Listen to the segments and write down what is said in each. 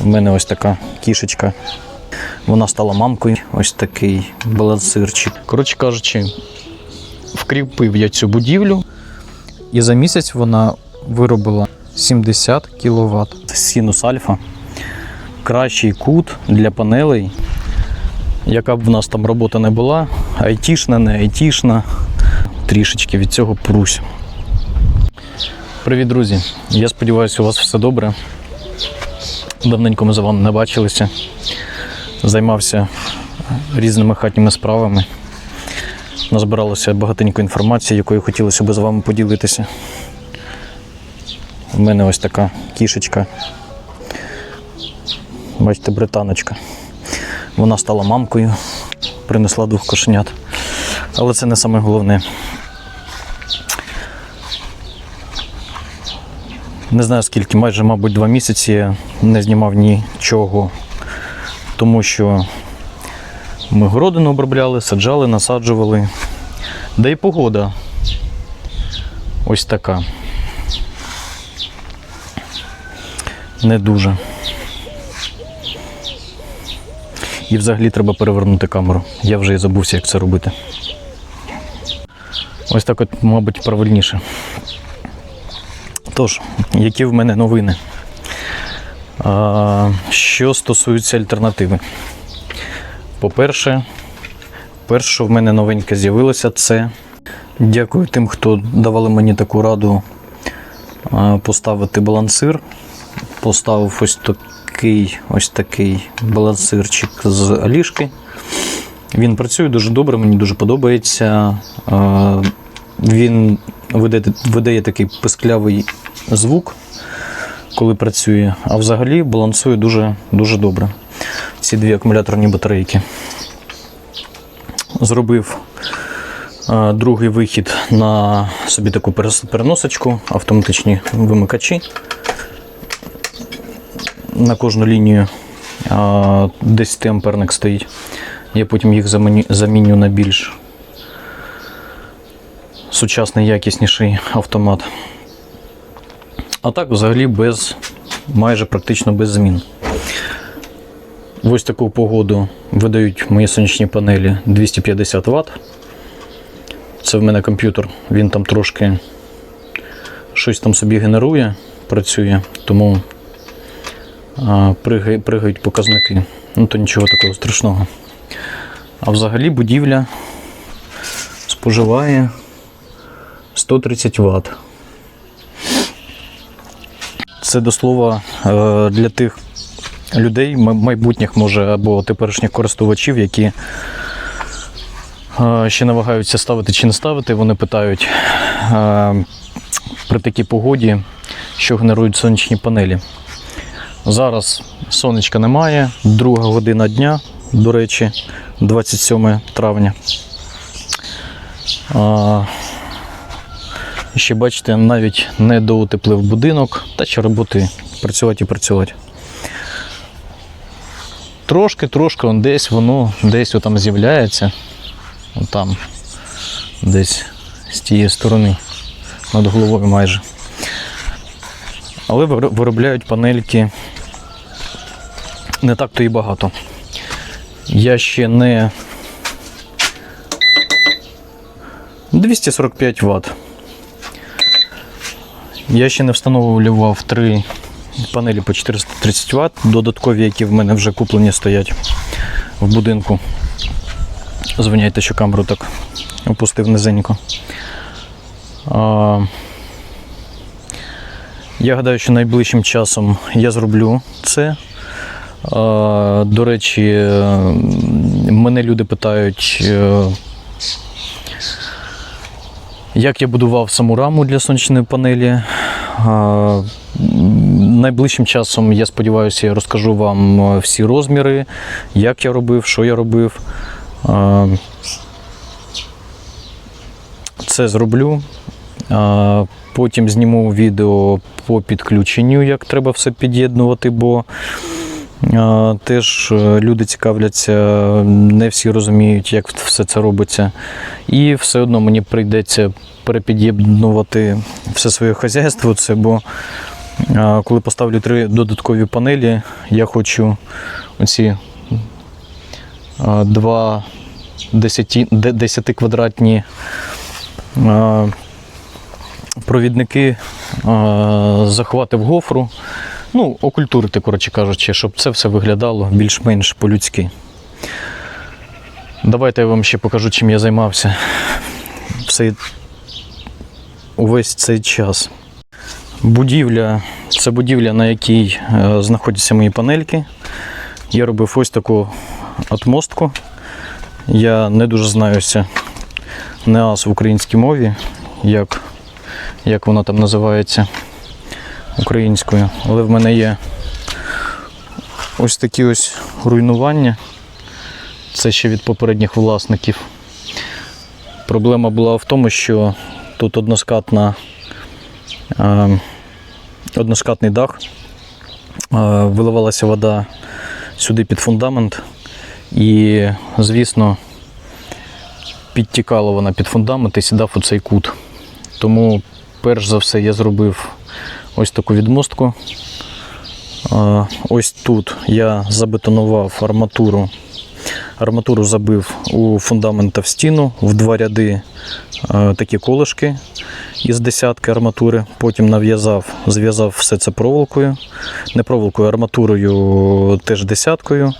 У мене ось така кішечка. Вона стала мамкою. Ось такий балансирчик. Коротше кажучи, вкріпив я цю будівлю, і за місяць вона виробила 70 кВт. Синус альфа. Кращий кут для панелей. Яка б в нас там робота не була, айтішна, не айтішна, трішечки від цього прусь. Привіт, друзі! Я сподіваюся, у вас все добре. Давненько ми з вами не бачилися. Займався різними хатніми справами. Назбиралося багатенько інформації, якою хотілося б з вами поділитися. У мене ось така кішечка. Бачите, британочка. Вона стала мамкою, принесла двох кошенят. Але це не саме головне. Не знаю скільки, майже, мабуть, два місяці не знімав нічого, тому що ми городину обробляли, саджали, насаджували. Да і погода ось така. Не дуже. І взагалі треба перевернути камеру. Я вже і забувся, як це робити. Ось так от, мабуть, правильніше. Тож, які в мене новини? А, що стосується альтернативи. По-перше, перше, що в мене новеньке з'явилося, це дякую тим, хто давали мені таку раду поставити балансир. Поставив ось такий, ось такий балансирчик з алішки. Він працює дуже добре, мені дуже подобається. Він видає, видає такий писклявий звук, коли працює, а взагалі балансує дуже, дуже добре. Ці дві акумуляторні батарейки. Зробив а, другий вихід на собі таку переносочку, автоматичні вимикачі. На кожну лінію а, 10 амперник стоїть. Я потім їх заміню на більш сучасний, якісніший автомат. А так, взагалі, без, майже практично без змін. В ось таку погоду видають мої сонячні панелі 250 Вт. Це в мене комп'ютер, він там трошки щось там собі генерує, працює, тому пригають показники. Ну, то нічого такого страшного. А взагалі будівля споживає 130 Вт. Це до слова е, для тих людей, майбутніх, може, або теперішніх користувачів, які е, ще намагаються ставити чи не ставити. Вони питають е, при такій погоді, що генерують сонячні панелі. Зараз сонечка немає, друга година дня, до речі, 27 травня. Ще бачите, навіть не доутеплив будинок, та ще роботи працювати і працювати. Трошки, трошки он десь воно десь там з'являється. Там, десь з тієї сторони, над головою майже. Але виробляють панельки не так то і багато. Я ще не 245 Вт. Я ще не встановлював три панелі по 430 Вт, додаткові, які в мене вже куплені стоять в будинку. Звиняйте, що камеру так опустив низенько. Я гадаю, що найближчим часом я зроблю це. До речі, мене люди питають, е, як я будував саму раму для сонячної панелі. Найближчим часом, я сподіваюся, я розкажу вам е, всі розміри, як я робив, що я робив. Це зроблю. Потім зніму відео по підключенню, як треба все під'єднувати, бо теж е, люди цікавляться, не всі розуміють, як все це робиться. І все одно мені прийдеться перепід'єднувати все своє хазяйство, це, бо Коли поставлю три додаткові панелі, я хочу оці два 10, 10 квадратні провідники заховати в гофру. Ну, окультурити, коротше кажучи, щоб це все виглядало більш-менш по-людськи. Давайте я вам ще покажу, чим я займався цей, увесь цей час. Будівля це будівля, на якій е, знаходяться мої панельки. Я робив ось таку отмостку. Я не дуже знаюся НЕАС в українській мові, як, як вона там називається українською. Але в мене є ось такі ось руйнування. Це ще від попередніх власників. Проблема була в тому, що тут односкатна, е, односкатний дах, е, виливалася вода сюди під фундамент, і, звісно, підтікала вона під фундамент і сідав у цей кут. Тому, перш за все, я зробив ось таку відмостку. Ось тут я забетонував арматуру Арматуру забив у фундамент в стіну в два ряди такі колишки із десятки арматури. Потім нав'язав, зв'язав все це проволокою. Не проволокою, арматурою теж десяткою.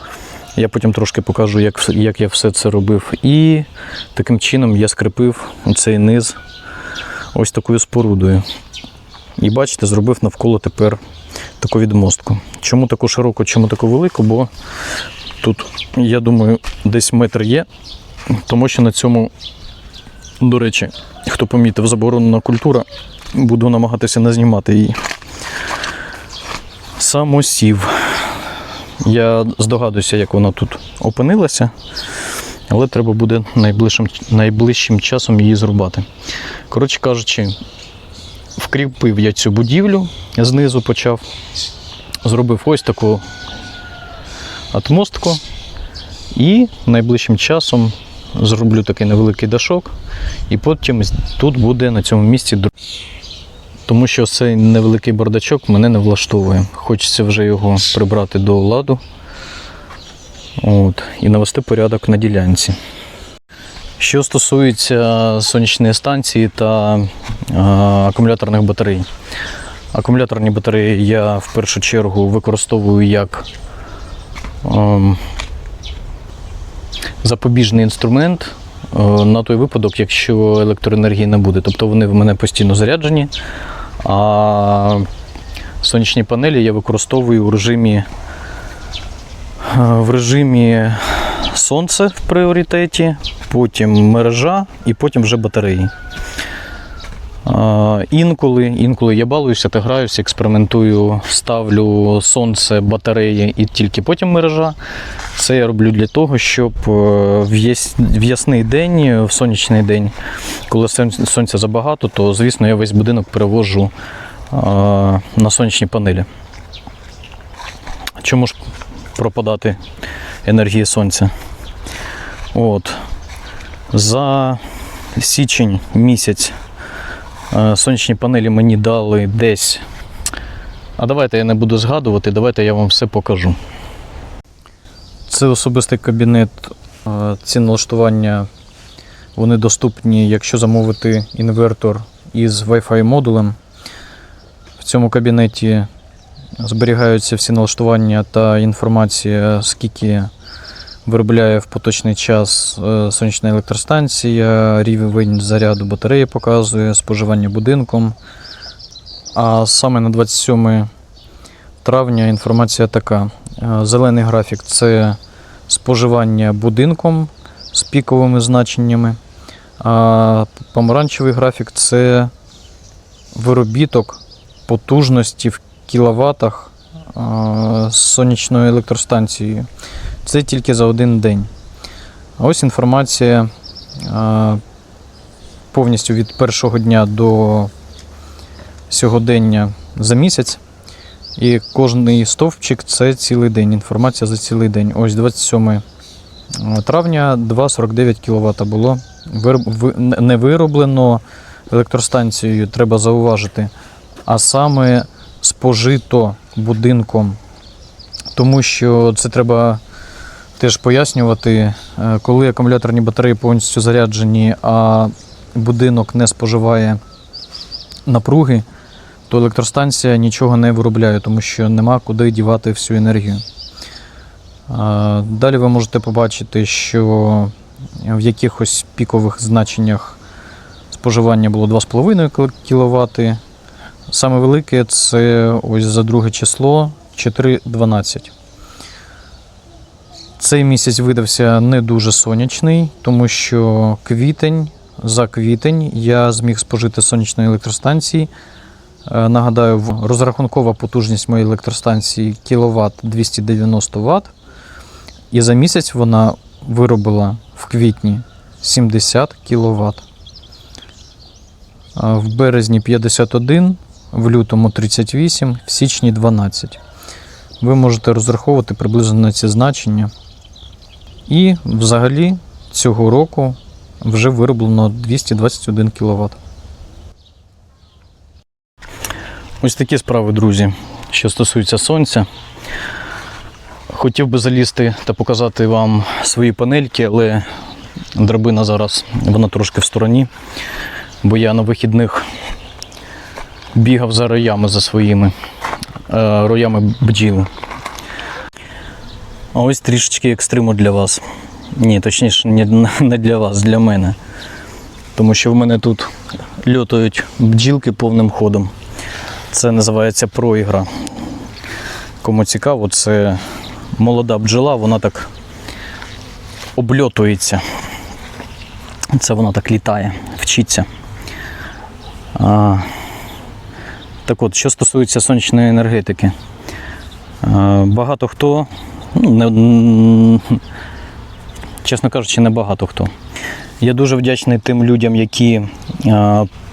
Я потім трошки покажу, як, як я все це робив. І таким чином я скріпив цей низ ось такою спорудою. І бачите, зробив навколо тепер таку відмостку. Чому таку широку, чому таку велику? Бо Тут, я думаю, десь метр є, тому що на цьому, до речі, хто помітив, заборонена культура, буду намагатися не знімати її. Самосів. Я здогадуюся, як вона тут опинилася, але треба буде найближчим, найближчим часом її зрубати. Коротше кажучи, вкріпив я цю будівлю, знизу почав, зробив ось таку отмостку. І найближчим часом зроблю такий невеликий дашок, і потім тут буде на цьому місці тому що цей невеликий бардачок мене не влаштовує. Хочеться вже його прибрати до ладу от, і навести порядок на ділянці. Що стосується сонячної станції та акумуляторних батарей. Акумуляторні батареї я в першу чергу використовую як ем, запобіжний інструмент е, на той випадок, якщо електроенергії не буде. Тобто вони в мене постійно заряджені, а сонячні панелі я використовую у режимі, е, в режимі сонце в пріоритеті, потім мережа і потім вже батареї. Інколи, інколи я балуюся та граюся, експериментую, ставлю сонце, батареї і тільки потім мережа. Це я роблю для того, щоб е, в ясний день, в сонячний день, коли сон- сонця забагато, то звісно я весь будинок перевожу на сонячні панелі. Чому ж пропадати енергії сонця? От. За січень місяць Е, Сонячні панелі мені дали десь. А давайте я не буду згадувати, давайте я вам все покажу. Це особистий кабінет. Е, Ці налаштування вони доступні, якщо замовити інвертор із Wi-Fi модулем. В цьому кабінеті зберігаються всі налаштування та інформація, скільки виробляє в поточний час е, сонячна електростанція, рівень заряду батареї показує, споживання будинком. А саме на 27 травня інформація така: Е, зелений графік це споживання будинком з піковими значеннями, а помаранчевий графік це виробіток потужності в кіловатах е, з сонячною електростанцією. Це тільки за один день. Ось інформація повністю від першого дня до сьогодення за місяць. І кожний стовпчик це цілий день. Інформація за цілий день. Ось 27 травня 2,49 кВт було не вироблено електростанцією, треба зауважити, а саме спожито будинком, тому що це треба теж пояснювати, Е, коли акумуляторні батареї повністю заряджені, а будинок не споживає напруги, то електростанція нічого не виробляє, тому що нема куди дівати всю енергію. Далі ви можете побачити, що в якихось пікових значеннях споживання було 2,5 кВт. Саме велике це ось за друге число 4,12. Цей місяць видався не дуже сонячний, тому що квітень за квітень я зміг спожити сонячної електростанції. Е, Нагадаю, розрахункова потужність моєї електростанції кВт 290 Вт. І за місяць вона виробила в квітні 70 кВт. В березні 51, в лютому 38, в січні 12. Ви можете розраховувати приблизно на ці значення. І взагалі цього року вже вироблено 221 кВт. Ось такі справи, друзі, що стосуються сонця. Хотів би залізти та показати вам свої панельки, але драбина зараз вона трошки в стороні, бо я на вихідних бігав за роями за своїми е, роями бджіли. А ось трішечки екстриму для вас. Ні, точніше, не- не для вас, для мене. Тому що в мене тут льотають бджілки повним ходом. Це називається проігра. Кому цікаво, це молода бджола, вона так обльотується. Це вона так літає, вчиться. Так от, що стосується сонячної енергетики, багато хто, ну, не, чесно кажучи, не багато хто. Я дуже вдячний тим людям, які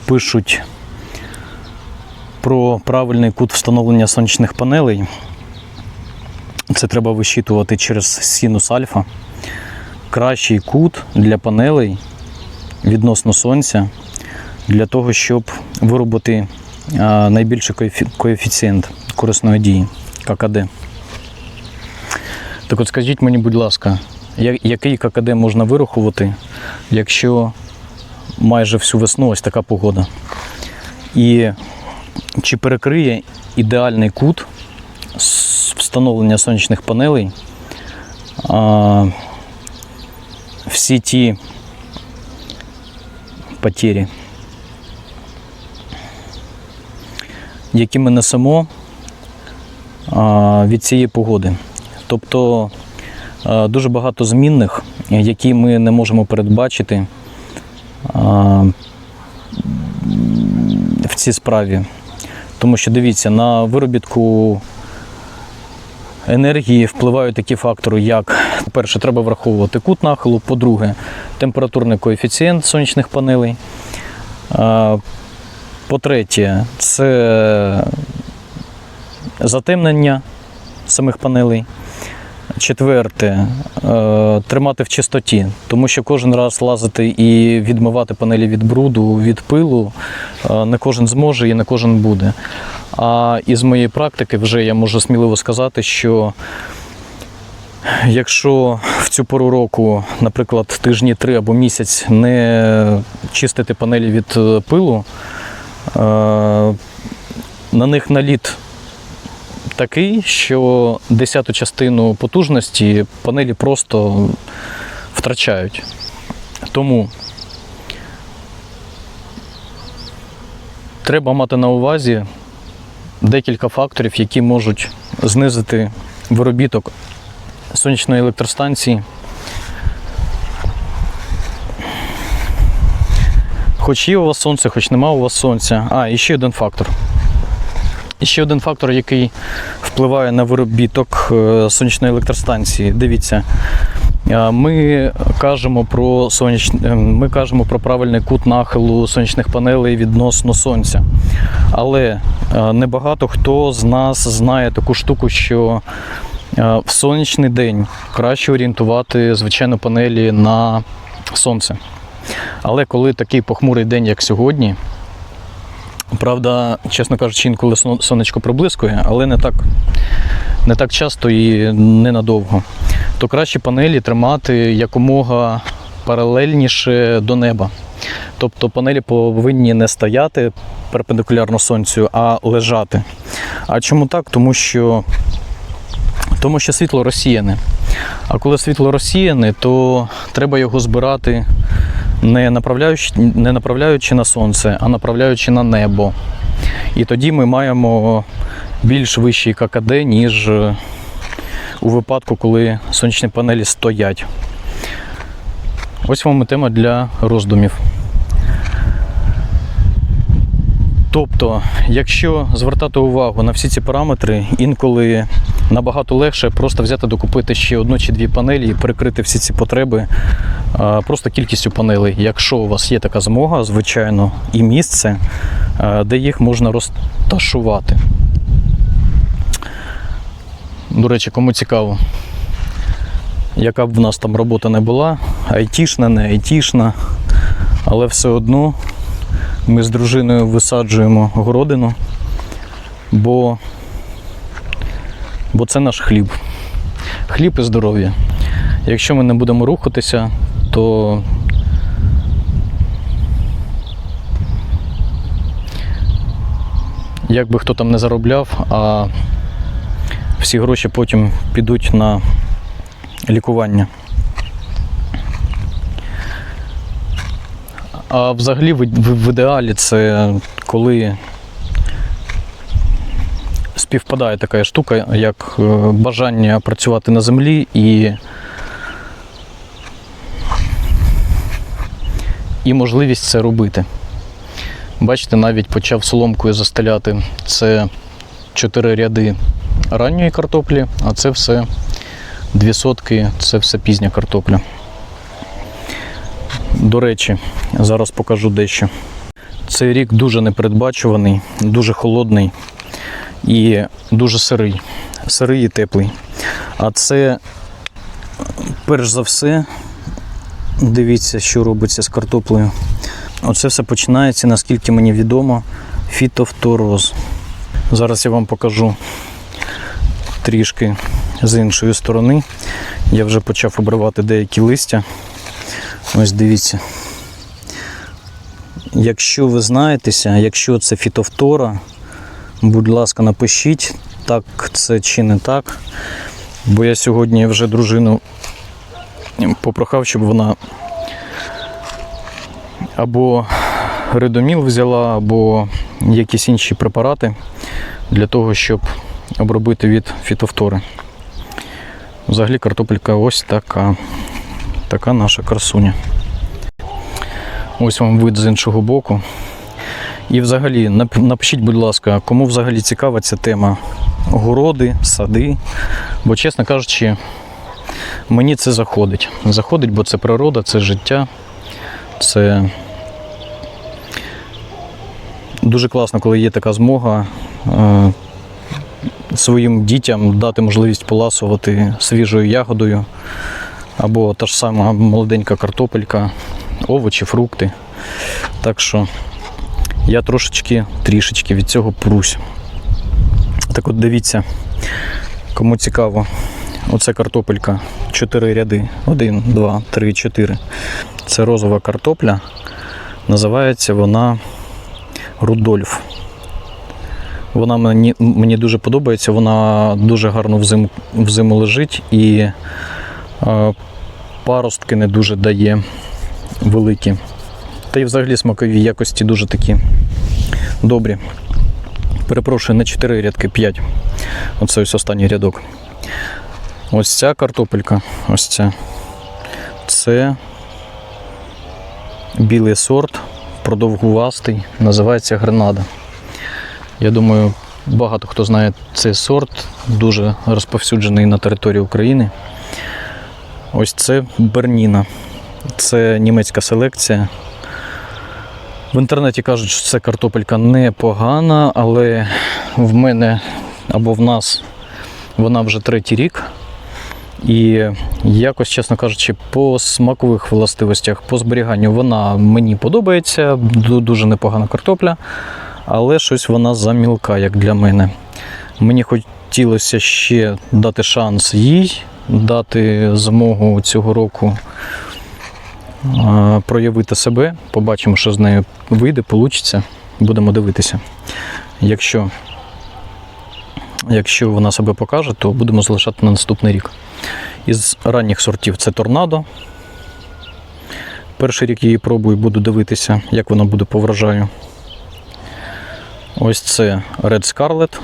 пишуть про правильний кут встановлення сонячних панелей. Це треба вищитувати через синус альфа. Кращий кут для панелей відносно сонця для того, щоб виробити найбільший коефіцієнт корисної дії ККД. Так от скажіть мені, будь ласка, який ККД можна вирахувати, якщо майже всю весну ось така погода? І чи перекриє ідеальний кут встановлення сонячних панелей всі ті потері, які ми несемо від цієї погоди. Тобто дуже багато змінних, які ми не можемо передбачити в цій справі. Тому що дивіться, на виробітку енергії впливають такі фактори, як, по-перше, треба враховувати кут нахилу, по-друге, температурний коефіцієнт сонячних панелей. По-третє, це затемнення самих панелей. Четверте, е, тримати в чистоті, тому що кожен раз лазити і відмивати панелі від бруду, від пилу е, не кожен зможе і не кожен буде. А із моєї практики вже я можу сміливо сказати, що якщо в цю пору року, наприклад, тижні три або місяць не чистити панелі від е, пилу, на них наліт такий, що десяту частину потужності панелі просто втрачають. Тому треба мати на увазі декілька факторів, які можуть знизити виробіток сонячної електростанції. Хоч є у вас сонце, хоч нема у вас сонця. А, і ще один фактор. І ще один фактор, який впливає на виробіток е, сонячної електростанції. Дивіться, е, ми кажемо про соняч... е, ми кажемо про правильний кут нахилу сонячних панелей відносно сонця. Але небагато хто з нас знає таку штуку, що в сонячний день краще орієнтувати звичайно панелі на сонце. Але коли такий похмурий день, як сьогодні, Правда, чесно кажучи, інколи сонечко проблискує, але не так, не так часто і ненадовго. То краще панелі тримати якомога паралельніше до неба. Тобто панелі повинні не стояти перпендикулярно сонцю, а лежати. А чому так? Тому що, тому що світло розсіяне. А коли світло розсіяне, то треба його збирати не направляючи, не направляючи на сонце, а направляючи на небо. І тоді ми маємо більш вищий ККД, ніж е, у випадку, коли сонячні панелі стоять. Ось вам і тема для роздумів. Тобто, якщо звертати увагу на всі ці параметри, інколи набагато легше просто взяти докупити ще одну чи дві панелі і перекрити всі ці потреби просто кількістю панелей. Якщо у вас є така змога, звичайно, і місце, де їх можна розташувати. До речі, кому цікаво, яка б в нас там робота не була, айтішна, не айтішна, але все одно ми з дружиною висаджуємо городину, бо, бо це наш хліб. Хліб і здоров'я. Якщо ми не будемо рухатися, то як би хто там не заробляв, а всі гроші потім підуть на лікування. А взагалі в, в, ідеалі це коли співпадає така штука, як е, бажання працювати на землі і, і можливість це робити. Бачите, навіть почав соломкою застеляти. Це чотири ряди ранньої картоплі, а це все дві сотки, це все пізня картопля. До речі, зараз покажу дещо. Цей рік дуже непередбачуваний, дуже холодний і дуже сирий. Сирий і теплий. А це, перш за все, дивіться, що робиться з картоплею. Оце все починається, наскільки мені відомо, фітофтороз. Зараз я вам покажу трішки з іншої сторони. Я вже почав обривати деякі листя. Ось дивіться. Якщо ви знаєтеся, якщо це фітофтора, будь ласка, напишіть, так це чи не так. Бо я сьогодні вже дружину попрохав, щоб вона або редоміл взяла, або якісь інші препарати для того, щоб обробити від фітофтори. Взагалі картопелька ось така. Така наша красуня. Ось вам вид з іншого боку. І взагалі, напишіть, будь ласка, кому взагалі цікава ця тема городи, сади. Бо, чесно кажучи, мені це заходить. Заходить, бо це природа, це життя. Це дуже класно, коли є така змога е, своїм дітям дати можливість поласувати свіжою ягодою або та ж сама молоденька картопелька, овочі, фрукти. Так що я трошечки, трішечки від цього прусь. Так от дивіться, кому цікаво, оце картопелька, 4 ряди. 1, 2, 3, 4. Це розова картопля. Називається вона Рудольф. Вона мені, мені дуже подобається, вона дуже гарно взиму, взиму лежить і е, паростки не дуже дає великі. Та й взагалі смакові якості дуже такі добрі. Перепрошую, не 4 рядки, 5. Оце ось останній рядок. Ось ця картопелька, ось ця. Це білий сорт, продовгувастий, називається гренада. Я думаю, багато хто знає цей сорт, дуже розповсюджений на території України. Ось це Берніна. Це німецька селекція. В інтернеті кажуть, що це картопелька непогана, але в мене або в нас вона вже третій рік. І якось, чесно кажучи, по смакових властивостях, по зберіганню вона мені подобається, дуже непогана картопля. але щось вона замілка, як для мене. Мені хотілося ще дати шанс їй, дати змогу цього року проявити себе. Побачимо, що з нею вийде, вийде. Будемо дивитися. Якщо, якщо вона себе покаже, то будемо залишати на наступний рік. Із ранніх сортів це торнадо. Перший рік її пробую, буду дивитися, як вона буде по врожаю. Ось це Red Scarlet.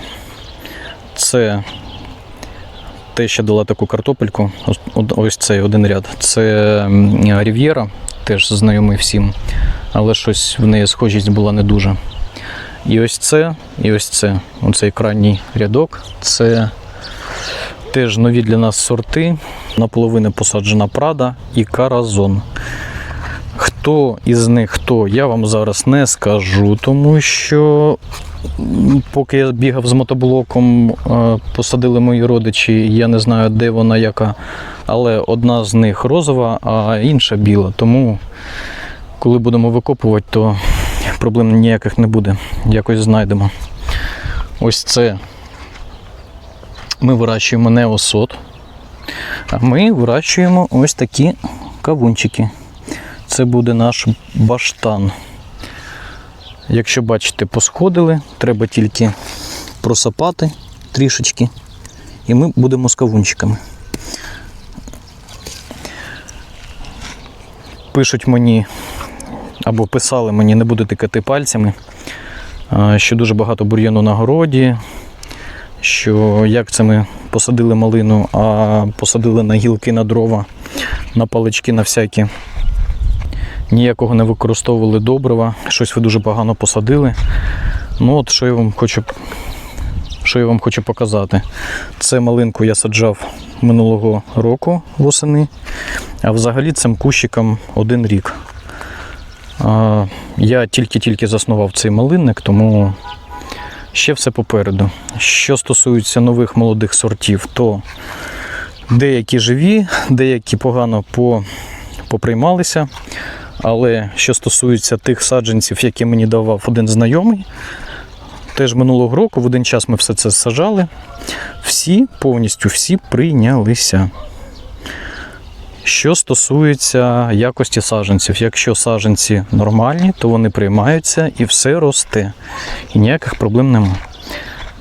Це те, що дала таку картопельку. Ось- цей один ряд. Це Рів'єра, теж знайомий всім, але щось в неї схожість була не дуже. І ось це, і ось це. Оцей крайній рядок. Це теж нові для нас сорти. Наполовину посаджена Прада і Каразон. Хто із них хто, я вам зараз не скажу, тому що поки я бігав з мотоблоком, е, посадили мої родичі, я не знаю, де вона яка. Але одна з них розова, а інша біла. Тому, коли будемо викопувати, то проблем ніяких не буде. Якось знайдемо. Ось це ми вирощуємо неосот, а ми вирощуємо ось такі кавунчики. Це буде наш баштан. Якщо бачите, посходили, треба тільки просапати трішечки, і ми будемо з кавунчиками. Пишуть мені або писали мені, не буду тикати пальцями, що дуже багато бур'яну на городі, що як це ми посадили малину, а посадили на гілки, на дрова, на палички, на всякі ніякого не використовували добрива, щось ви дуже погано посадили. Ну от що я вам хочу, що я вам хочу показати. Це малинку я саджав минулого року восени, а взагалі цим кущиком один рік. Я тільки-тільки заснував цей малинник, тому ще все попереду. Що стосується нових молодих сортів, то деякі живі, деякі погано по, поприймалися. Але що стосується тих саджанців, які мені давав один знайомий, теж минулого року в один час ми все це сажали. Всі, повністю всі прийнялися. Що стосується якості саджанців, якщо саджанці нормальні, то вони приймаються і все росте. І ніяких проблем нема.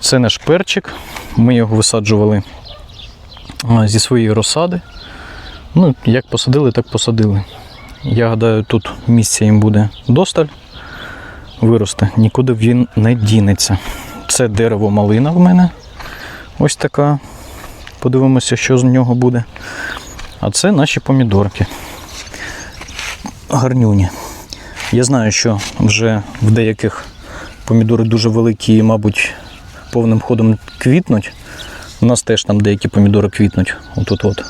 Це наш перчик. Ми його висаджували зі своєї розсади. Ну, як посадили, так посадили. Я гадаю, тут місця їм буде досталь. Виросте, нікуди він не дінеться. Це дерево малина в мене. Ось така. Подивимося, що з нього буде. А це наші помідорки. Гарнюні. Я знаю, що вже в деяких помідори дуже великі і, мабуть, повним ходом квітнуть. У нас теж там деякі помідори квітнуть. Отут-от.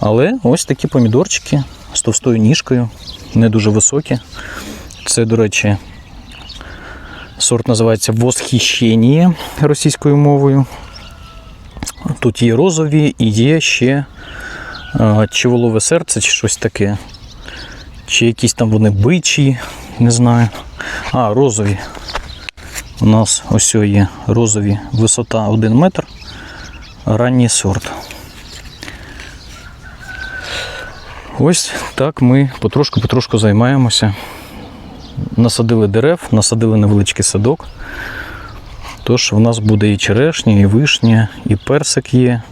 Але ось такі помідорчики з товстою ніжкою, не дуже високі. Це, до речі, сорт називається Восхищення російською мовою. Тут є розові і є ще а, чи волове серце, чи щось таке. Чи якісь там вони бичі, не знаю. А, розові. У нас ось є розові висота 1 метр. Ранній сорт. Ось так ми потрошку-потрошку займаємося. Насадили дерев, насадили невеличкий садок. Тож у нас буде і черешня, і вишня, і персик є,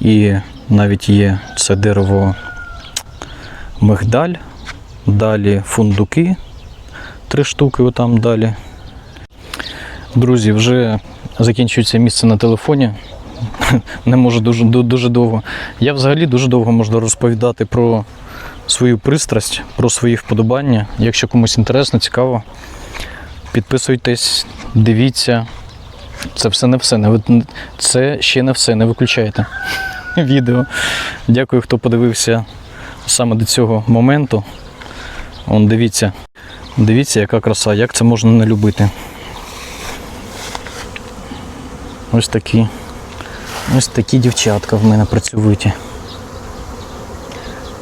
і навіть є це дерево мигдаль, далі фундуки, три штуки отам далі. Друзі, вже закінчується місце на телефоні. Не можу дуже, дуже довго. Я взагалі дуже довго можу розповідати про свою пристрасть, про свої вподобання. Якщо комусь інтересно, цікаво, підписуйтесь, дивіться. Це все не все. Не Це ще не все. Не виключайте відео. Дякую, хто подивився саме до цього моменту. Он дивіться. Дивіться, яка краса, як це можна не любити. Ось такі. Ось такі дівчатка в мене працьовиті.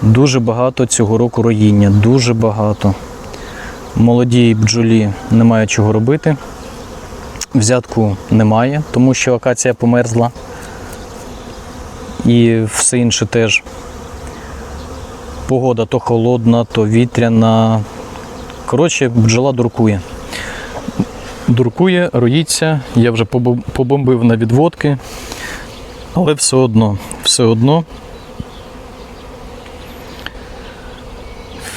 Дуже багато цього року роїння, дуже багато. Молодій бджолі немає чого робити. Взятку немає, тому що акація померзла. І все інше теж. Погода то холодна, то вітряна. Коротше, бджола дуркує. Дуркує, роїться. Я вже побомбив на відводки, але все одно, все одно.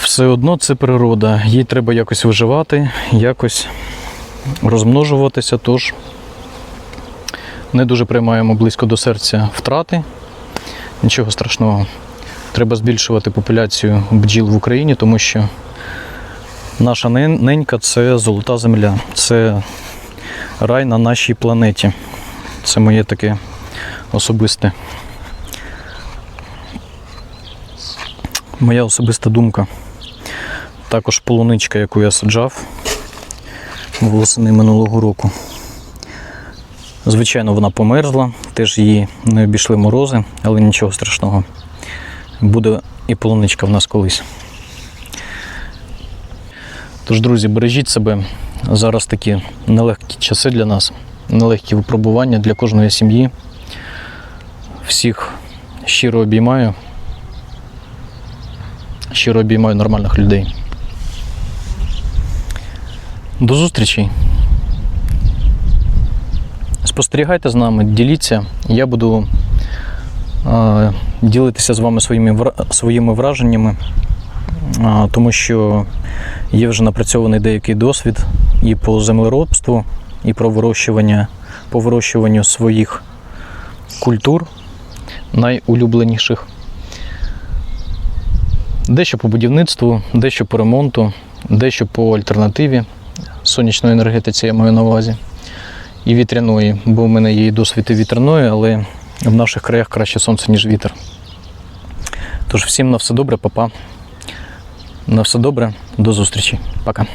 Все одно це природа. Їй треба якось виживати, якось розмножуватися. Тож не дуже приймаємо близько до серця втрати. Нічого страшного. Треба збільшувати популяцію бджіл в Україні, тому що наша ненька це золота земля, це рай на нашій планеті. Це моє таке особисте. Моя особиста думка. Також полуничка, яку я саджав восени минулого року. Звичайно, вона померзла, теж її не обійшли морози, але нічого страшного. Буде і полуничка в нас колись. Тож, друзі, бережіть себе. Зараз такі нелегкі часи для нас, нелегкі випробування для кожної сім'ї. Всіх щиро обіймаю. Щиро обіймаю нормальних людей. До зустрічей. Спостерігайте з нами, діліться. Я буду е, ділитися з вами своїми, своїми враженнями, е, тому що є вже напрацьований деякий досвід і по землеробству, і про вирощування, по вирощуванню своїх культур найулюбленіших. Дещо по будівництву, дещо по ремонту, дещо по альтернативі сонячної енергетиці, я маю на увазі, і вітряної, бо в мене є і досвід і вітряної, але в наших краях краще сонце, ніж вітер. Тож всім на все добре, папа. На все добре, до зустрічі. Пока.